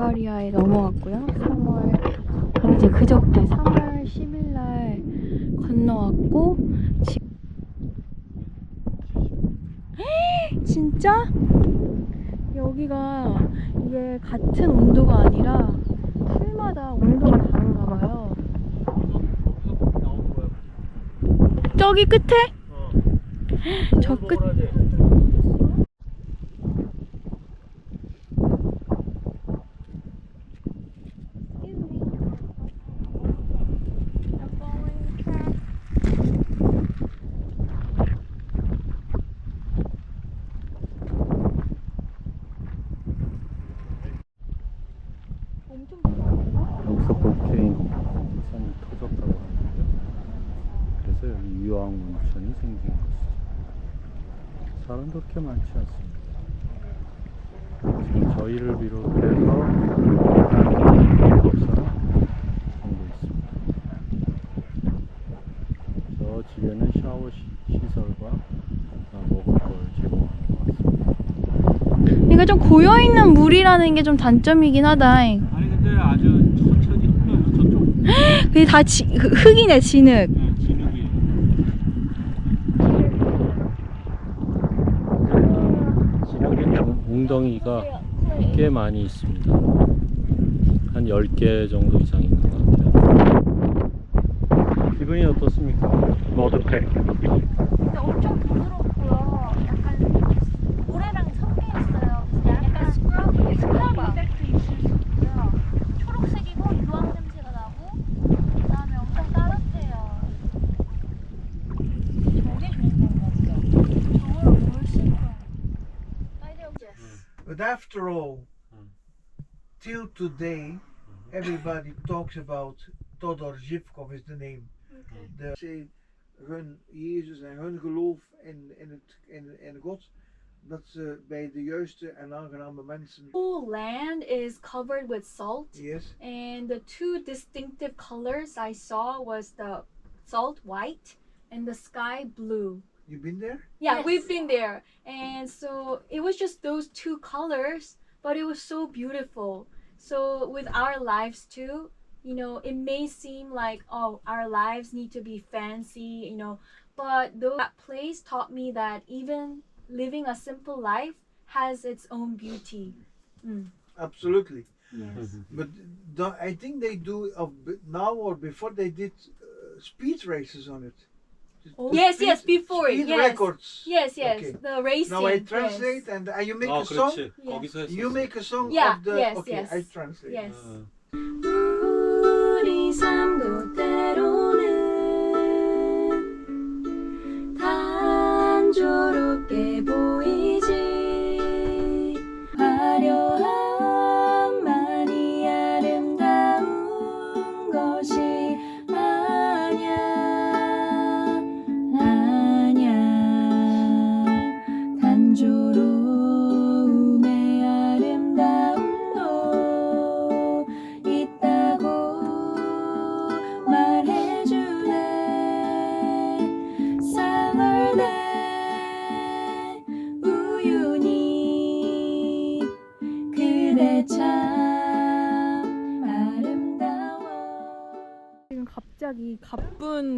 불가리아에 넘어왔고요. 3월 이제 그저께 3월 10일 날 건너왔고 지... 진짜? 여기가 이게 같은 온도가 아니라 풀마다 온도가 다른가 봐요. 저기 끝에? 저 끝. 엄청 여기서 볼케이노 산이 터졌다고 하는데요. 그래서 여기 유황 온천이 생긴 것이죠. 사람도 그렇게 많지 않습니다. 지금 저희를 비롯해서 한 일곱 사람 정도 있습니다. 저 집에는 샤워 시, 시설과 아, 먹을 걸 제공하는 것 같습니다. 그러니까 좀 고여 있는 물이라는 게 좀 단점이긴 하다. 아니 근데 아주 천천히 흘러요 저쪽 그게 다 지, 그 흙이네 진흙. 네, 진흙이 진흙의 웅덩이가 꽤 많이 있습니다. 한 10개 정도 이상 있는 것 같아요. 기분이 어떻습니까? 근데 엄청 부드럽고요. 약간 But after all, Mm. till today, everybody talks about Todor Zhivkov is the name. De, ze, hun Jezus en hun geloof in, in, het, in, in God, dat ze bij de juiste en aangename mensen. whole land is covered with salt. Yes, And the two distinctive colors I saw was the salt white and the sky blue. You been there? Yeah, Yes. we've been there. And so it was just those two colors, but it was so beautiful. So with our lives too, you know, it may seem like, oh, our lives need to be fancy, you know, but though that place taught me that even living a simple life has its own beauty. Mm. Absolutely. Yes. But the, I think they do of b- now or before they did uh, speed races on it. The- Oh, the yes, speed- yes, before, speed yes. records. Yes, yes, Okay. the racing. Now I yes. translate and uh, you make 아 a song. 그렇지 Yeah. 거기서 했었어 You make a song Yeah, of the. yes, okay, yes. I translate. Yes. 어. 우리 삶도 때로는 단조롭게 보이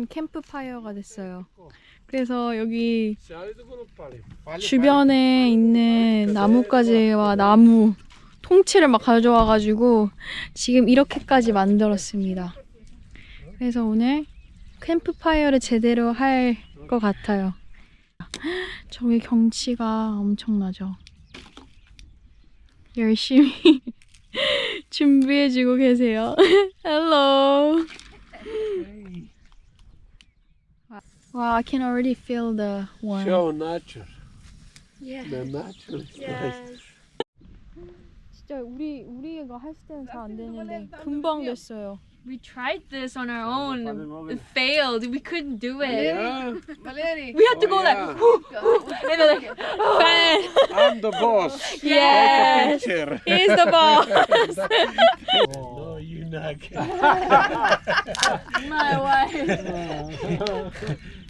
캠프파이어가 됐어요 그래서 여기 주변에 있는 나뭇가지와 나무 통째를 막 가져와가지고 지금 이렇게까지 만들었습니다. 그래서 오늘 캠프파이어를 제대로 할 것 같아요. 저기 경치가 엄청나죠. 열심히 준비해주고 계세요. Hello. Wow, I can already feel the warmth. Show nature. Yeah. The nature is nice. 진짜 우리 우리가 했을 때는 잘 안 되는데 금방 됐어요. We tried this on our own. It failed. We couldn't do it. Yeah, We had to go Oh, like, yeah. and then like, fan. I'm the boss. Yes. Take a picture. He's the boss. My wife.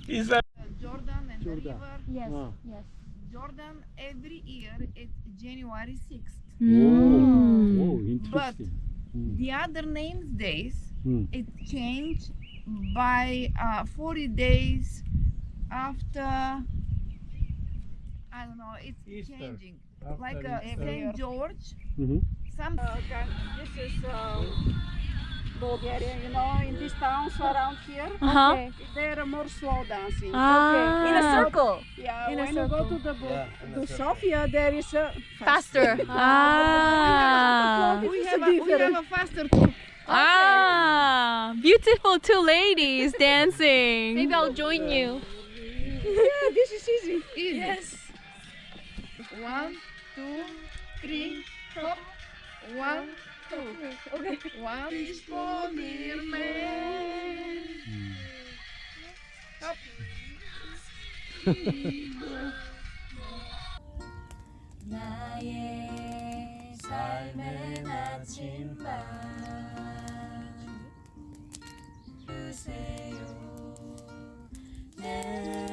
Is that Jordan and Jordan. River? Yes, oh. yes. Jordan every year it's January 6th. Mm. Oh, oh interesting. But the other names days mm. it changed by uh, 40 days after I don't know, it's Easter. changing like uh, Saint George Mhm. some This is uh, Bulgaria, you know, in these towns around here, Uh-huh. they're more slow dancing. Ah. In a circle. Yeah, in a when you go to the Yeah, to circle. Sofia, there is a Faster. Ah. We have, a a, we have a faster too Ah. Beautiful two ladies dancing. Maybe I'll join you. Yeah, this is easy. Easy. Yes. One, two, three, hop. One, two. Okay. One for dear man. Hop. 나의 삶의 아침밤 주세요 내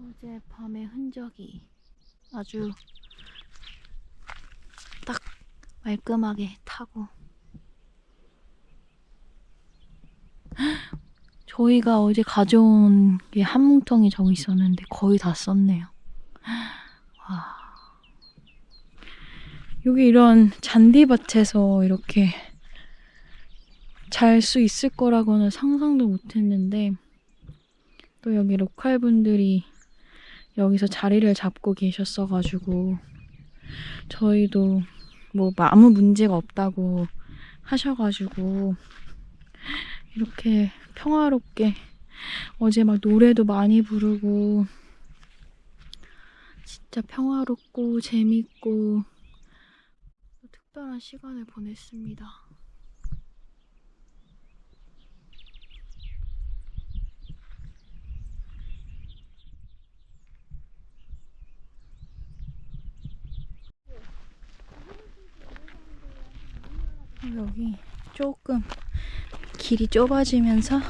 어제 밤의 흔적이 아주 딱 말끔하게 타고 저희가 어제 가져온 게 한 뭉텅이 저기 있었는데 거의 다 썼네요. 와. 여기 이런 잔디밭에서 이렇게 잘 수 있을 거라고는 상상도 못 했는데 또 여기 로컬 분들이 여기서 자리를 잡고 계셨어가지고 저희도 뭐 아무 문제가 없다고 하셔가지고 이렇게 평화롭게 어제 막 노래도 많이 부르고 진짜 평화롭고 재밌고 특별한 시간을 보냈습니다. 여기 조금 길이 좁아지면서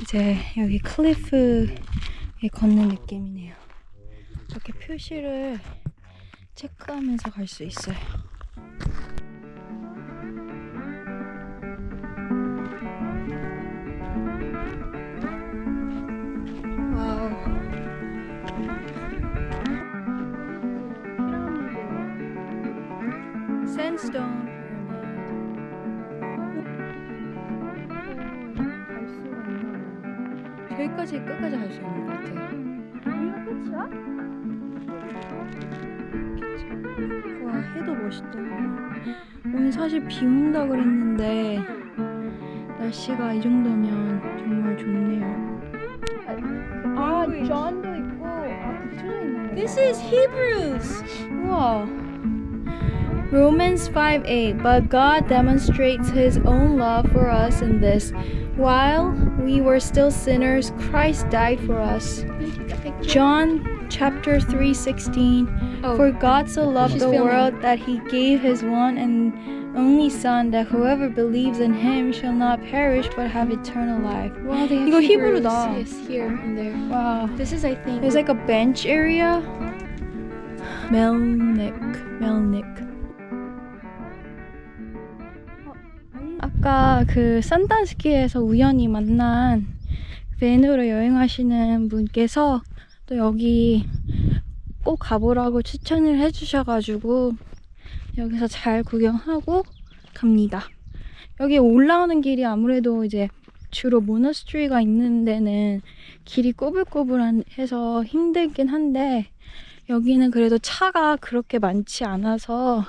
이제 여기 클리프에 걷는 느낌이네요. 이렇게 표시를 체크하면서 갈 수 있어요. 와우. Sandstone 저기까지 끝까지 갈 수 있는 것 같아요. 여기가 끝이야? 그치. 와 해도 멋있다. 오늘 사실 비 온다 그랬는데 날씨가 이 정도면 정말 좋네요. 아, 존도 있고 아 붙여져 있는 거. This is Hebrews. 우와. Romans 5:8 But God demonstrates his own love for us in this While we were still sinners, Christ died for us. John chapter 3:16 oh, For God so loved the world that he gave his one and only son that whoever believes in him shall not perish but have eternal life. Wow, they have Yes, here and there. Wow. This is I think. There's like a bench area. Melnik, Melnik. 아까 그 산단스키에서 우연히 만난 밴으로 여행하시는 분께서 또 여기 꼭 가보라고 추천을 해주셔가지고 여기서 잘 구경하고 갑니다. 여기 올라오는 길이 아무래도 이제 주로 모나스트리가 있는 데는 길이 꼬불꼬불해서 힘들긴 한데 여기는 그래도 차가 그렇게 많지 않아서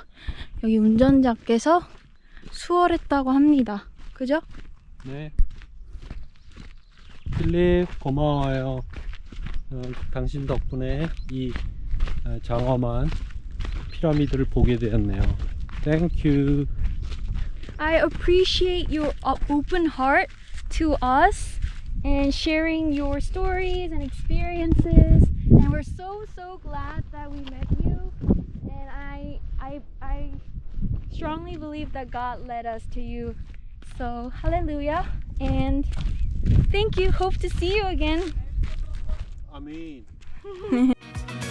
여기 운전자께서 수월했다고 합니다. 그죠? 네. 필립 고마워요. 어, 당신 덕분에 이 어, 장엄한 피라미드를 보게 되었네요. 땡큐. I appreciate your open heart to us and sharing your stories and experiences. And we're so so glad that we met you. And I I I strongly believe that God led us to you. So hallelujah and thank you. Hope to see you again. 아멘.